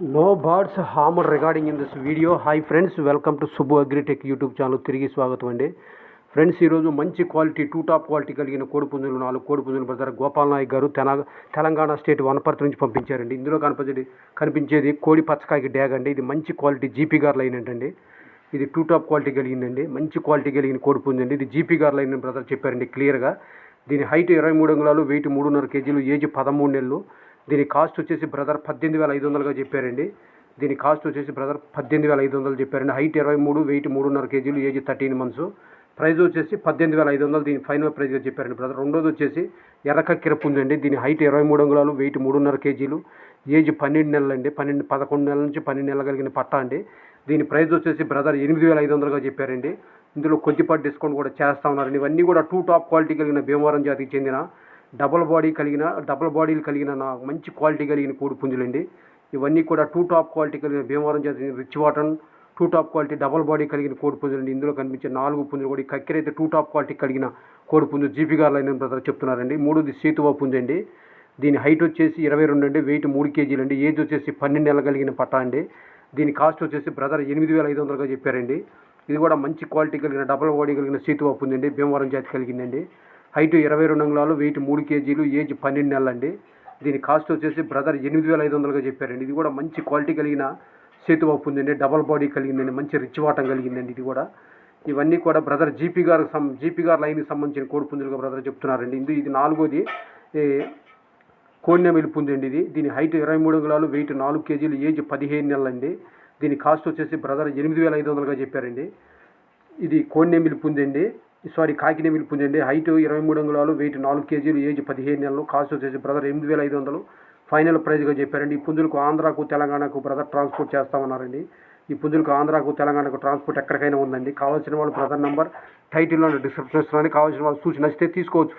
No birds harmer regarding in this video hi friends welcome to Subbu agritech YouTube channel తిరిగి స్వాగతం అండి. Friends ఈరోజు మంచి quality two top quality కలిగిన కోడిపుంజులు నాలుగు కోడిపుంజులు బ్రదర్ గోపాల్ నాయక్ గారు తెలంగాణ తెలంగాణ స్టేట్ వనపర్తి నుంచి పంపించారండి. ఇందులో కనిపించేది కనిపించేది కోడి పచ్చకాయకి డ్యాగ్ అండి. ఇది మంచి క్వాలిటీ జీపీ గారు లైన్ అండి ఇది టూ టాప్ క్వాలిటీ కలిగిందండి. మంచి క్వాలిటీ కలిగిన కోడిపుంజండి ఇది జీపీ గారు లైన్ బ్రదర్ చెప్పారండి క్లియర్గా. దీని హైట్ ఇరవై మూడు అంగుళాలు వెయిట్ మూడున్నర కేజీలు ఏజ్ పదమూడు నెలలు. దీని కాస్ట్ వచ్చేసి బ్రదర్ పద్దెనిమిది వేల ఐదు వందలుగా చెప్పారండి. దీని కాస్ట్ వచ్చేసి బ్రదర్ పద్దెనిమిది వేల ఐదు వందలు చెప్పారండి. హైట్ ఇరవై మూడు వెయిట్ మూడున్నర కేజీలు ఏజ్ థర్టీన్ మంత్స్. ప్రైజ్ వచ్చేసి పద్దెనిమిది వేల ఐదు వందలు దీని ఫైనల్ ప్రైస్గా చెప్పారండి బ్రదర్. రెండోది వచ్చేసి ఎర్రకి కిరపు ఉందండి. దీని హైట్ ఇరవై మూడు అంగుళాలు వెయిట్ మూడున్నర కేజీలు ఏజ్ పన్నెండు నెలలు అండి పన్నెండు పదకొండు నెలల నుంచి పన్నెండు నెలలు కలిగిన పట్టా అండి. దీని ప్రైజ్ వచ్చేసి బ్రదర్ ఎనిమిది వేల ఐదు వందలుగా చెప్పారండి. ఇందులో కొద్దిపాటి డిస్కౌంట్ కూడా చేస్తా ఉన్నారండి. ఇవన్నీ కూడా టూ టాప్ క్వాలిటీ కలిగిన భీమవరం జాతికి చెందిన డబుల్ బాడీ కలిగిన డబుల్ బాడీలు కలిగిన నా మంచి క్వాలిటీ కలిగిన కోడి పుంజులండి. ఇవన్నీ కూడా టూ టాప్ క్వాలిటీ కలిగిన భీమవరం జాతి rich Wharton too top quality double body కలిగిన కోడి పుంజులండి. ఇందులో కనిపించే నాలుగు పుంజులు కూడా ఈ కక్కెరైతే టూ టాప్ క్వాలిటీ కలిగిన కోడి పుంజు జీపీ గారు లైన్ బ్రదర్ చెప్తున్నారండి. మూడోది సేతువా పుంజండి. దీని హైట్ వచ్చేసి ఇరవై రెండు అండి వెయిట్ మూడు కేజీలు అండి ఏజ్ వచ్చేసి పన్నెండు నెలలు కలిగిన పట్టా అండి. దీని కాస్ట్ వచ్చేసి బ్రదర్ ఎనిమిది వేల ఐదు వందలుగా చెప్పారండి. ఇది కూడా మంచి క్వాలిటీ కలిగిన డబల్ బాడీ కలిగిన సీతు ఉందండి భీమవరం జాతి కలిగిందండి. హైట్ ఇరవై రెండు అంగుళాలు వెయిట్ మూడు కేజీలు ఏజ్ పన్నెండు నెలలు అండి దీని కాస్ట్ వచ్చేసి బ్రదర్ ఎనిమిది వేల ఐదు వందలుగా చెప్పారండి. ఇది కూడా మంచి క్వాలిటీ కలిగిన సేతు ఉందండి డబల్ బాడీ కలిగిందండి మంచి రిచ్ వాటం కలిగిందండి ఇది కూడా. ఇవన్నీ కూడా బ్రదర్ జీపీ గారు సం జీపీ గారు లైన్కి సంబంధించిన కోడి పుంజులుగా బ్రదర్ చెప్తున్నారండి. ఇది ఇది నాలుగోది కోడిన కోణ్యమిలి ఇది. దీని హైట్ ఇరవై మూడు అంగుళాలు వెయిట్ నాలుగు కేజీలు ఏజ్ పదిహేను నెలలండి. దీని కాస్ట్ వచ్చేసి బ్రదర్ ఎనిమిది వేల ఐదు వందలుగా చెప్పారండి. ఇది కోణ్యమిలి పుంజండి సారీ కాకినేమిలి పుంజండి హైట్ ఇరవై మూడు అంగుళాలు వెయిట్ నాలుగు కేజీలు ఏజ్ పదిహేను నెలలు కాస్ట్ వచ్చేసి బ్రదర్ ఎనిమిది వేల ఐదు వందలు. ఫైనల్ ప్రైజ్గా చెప్పారండి. ఈ పుంజులకు ఆంధ్రాకు తెలంగాణకు బ్రదర్ ట్రాన్స్పోర్ట్ చేస్తామన్నారండి. ఈ పుంజులకు ఆంధ్రాకు తెలంగాణకు ట్రాన్స్పోర్ట్ ఎక్కడికైనా ఉందండి. కావాల్సిన వాళ్ళు బ్రదర్ నెంబర్ టైటిల్లో డిస్క్రిప్షన్ కావాల్సిన వాళ్ళు సూచన నచ్చితే తీసుకోవచ్చు.